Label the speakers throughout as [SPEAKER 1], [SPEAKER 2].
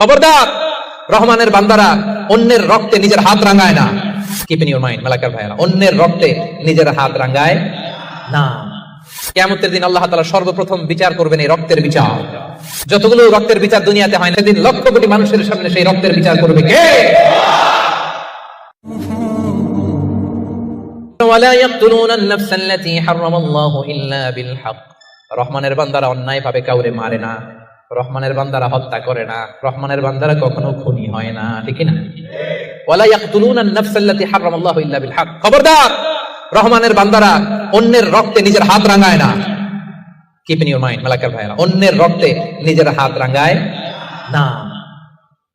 [SPEAKER 1] খবরদার রহমানের বান্দারা অন্যের রক্তে নিজের হাত রাঙায় না keep in your mind Malakar ভাইয়েরা অন্যের রক্তে নিজের হাত রাঙায় না কেমতের দিন আল্লাহ তাআলা সর্বপ্রথম বিচার করবেন এই রক্তের বিচার যতগুলো রক্তের বিচার দুনিয়াতে হয় না সেদিন লক্ষ কোটি মানুষের সামনে সেই রক্তের বিচার করবে কে ولا يقتلون النفس التي حرم الله إلا بالحق রহমানের বান্দারা অন্যায় ভাবে কাউরে মারে না রহমানের বান্দারা হত্যা করে না, রহমানের বান্দারা কখনো খুনি হয় না, ঠিক না ওয়ালা ইয়াকতুলুনা আন-নাফস আল্লাতী হারামাল্লাহু ইল্লা বিল হক। খবরদার, রহমানের বান্দারা অন্যের রক্তে নিজের হাত রাঙায় না। Keep in your mind Malakar ভাইরা অন্যের রক্তে নিজের হাত রাঙায় না।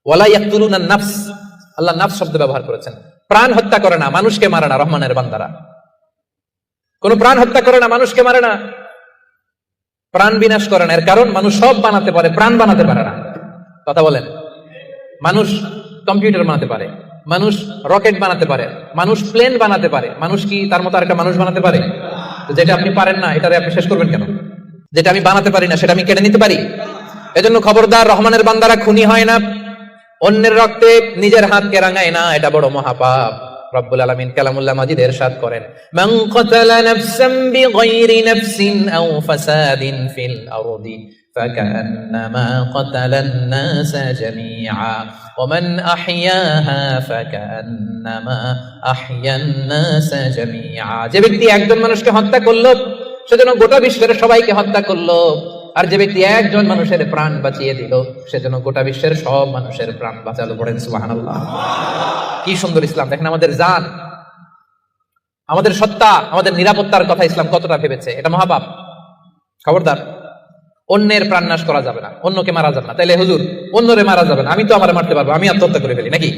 [SPEAKER 1] ওয়ালা ইয়াকতুলুনা আন-নাফস আল্লাহ নাফস শব্দ ব্যবহার করেছেন। প্রাণ হত্যা করে না, মানুষকে মারে না রহমানের বান্দারা। কোন প্রাণ হত্যা করে না, মানুষকে মারে না। প্রাণ বিনাশ করে না। এর কারণ, মানুষ সব বানাতে পারে, প্রাণ বানাতে পারে না। কথা বলেন। মানুষ কম্পিউটার বানাতে পারে, মানুষ রকেট বানাতে পারে, মানুষ প্লেন বানাতে পারে। মানুষ কি তার মতো আরেকটা মানুষ বানাতে পারে? যেটা আপনি পারেন না, এটারে আপনি শেষ করবেন কেন? যেটা আমি বানাতে পারি না, সেটা আমি কেটে নিতে পারি? এজন্য খবরদার রহমানের বান্দারা খুনি হয় না। অন্যের রক্তে নিজের হাতকে রাঙায় না, এটা বড় মহাপাপ। রব্বুল আলামিন কালামুল্লাহ মাজিদ এরশাদ করেন মান কাতালা নাফসান বিগাইরি নাফসিন আও ফাসাদিন ফিল আরদি فكأنما قتل الناس جميعا ومن أحياها فكأنما أحيا الناس جميعا যে ব্যক্তি একজন মানুষকে হত্যা করলো সেজন্য গোটা বিশ্বের সবাইকে হত্যা করলো আর যে ব্যক্তি একজন মানুষের প্রাণ বাঁচিয়ে দিল সেজন্য গোটা বিশ্বের সব মানুষের প্রাণ বাঁচালো পড়েন সুবহানাল্লাহ। কি সুন্দর ইসলাম। দেখেন আমাদের জান, আমাদের সত্তা, আমাদের নিরাপত্তার কথা ইসলাম কতটা ভেবেছে, এটা মহাপাপ। খবরদার, অন্যের প্রাণ নাশ করা যাবে না, অন্যকে মারা যাবে না। তাইলে হুজুর, অন্যরে মারা যাবে না, আমি তো আমার মারতে পারব, আমি আত্মহত্যা করে ফেলি, নাকি?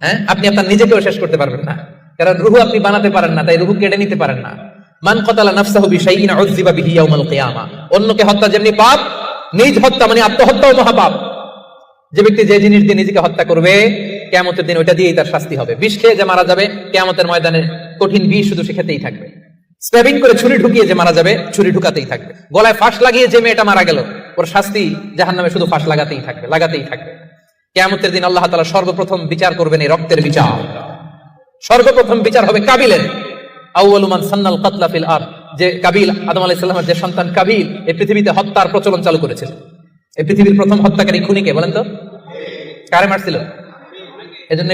[SPEAKER 1] হ্যাঁ? আপনি আপনার নিজেকেও শেষ করতে পারবেন না। কারণ রুহু আপনি বানাতে পারেন না, তাই রুহু কেড়ে নিতে পারেন না। মান কতালা নাফসাহু বিশাইইন উযযিবা বিহি ইয়াউমাল কিয়ামা। অন্যকে হত্যা যেমনি পাপ, নিজ হত্যা মানে আত্মহত্যাও মহাপাপ। যে ব্যক্তি যে জিনিস দিয়ে নিজেকে হত্যা করবে, কেয়ামতের দিন ওইটা দিয়েই তার শাস্তি হবে। বিষ খেয়ে যে মারা যাবে, কেয়ামতের ময়দানে কঠিন বিষ শুধু সে খেতেই থাকবে। স্প্যাবিং করে ছুরি ঢুকিয়ে যে মারা যাবে, ছুরি ঢুকাতেই থাকবে। গলায় ফাঁস লাগিয়ে যে মেয়েটা মারা গেল, ওর শাস্তি জাহান নামে শুধু ফাঁস লাগাতেই থাকবে লাগাতেই থাকবে। কেয়ামতের দিন আল্লাহ তালা সর্বপ্রথম বিচার করবেন এই রক্তের বিচার। সর্বপ্রথম বিচার হবে কাবিলের। আর যে কাবিল, আদম যে সন্তান কাবিল, এই পৃথিবীতে হত্যার প্রচলন চালু করেছিল। এই পৃথিবীর প্রথম হত্যাকারী খুনিকে বলেন তো? কারে মারছিল?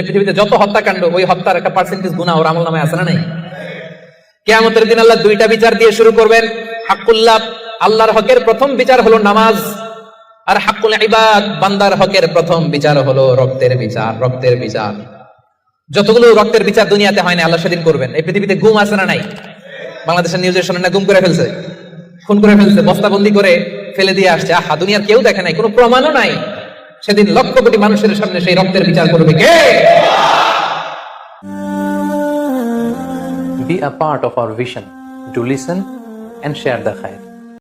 [SPEAKER 1] পৃথিবীতে যত হত্যাকাণ্ড, ওই হত্যার একটা পার্সেন্টেজ গুণা ওর আমল নামে না নাই? কেয়ামতের দিন আল্লাহ দুইটা বিচার দিয়ে শুরু করবেন। হাক্কুল্লাহ, আল্লাহর হকের প্রথম বিচার হলো নামাজ, আর হাকুল ইবাদ, বান্দার হকের প্রথম বিচার হলো রক্তের বিচার রক্তের বিচার। যতগুলো রক্তের বিচার দুনিয়াতে হয় না আল্লাহ সেদিন করবেন। এই পৃথিবীতে গুম আছে না নাই? বাংলাদেশের নিউজের শোনেন না গুম করে ফেলছে? খুন করে ফেলছে, বস্তাবন্দি করে ফেলে দিয়ে আসছে। আহা, দুনিয়ার কেউ দেখে নাই, কোনো প্রমাণও নাই। সেদিন লক্ষ কোটি মানুষের সামনে সেই রক্তের বিচার করবে কে?
[SPEAKER 2] Be a part of our vision. Do listen and share the khair.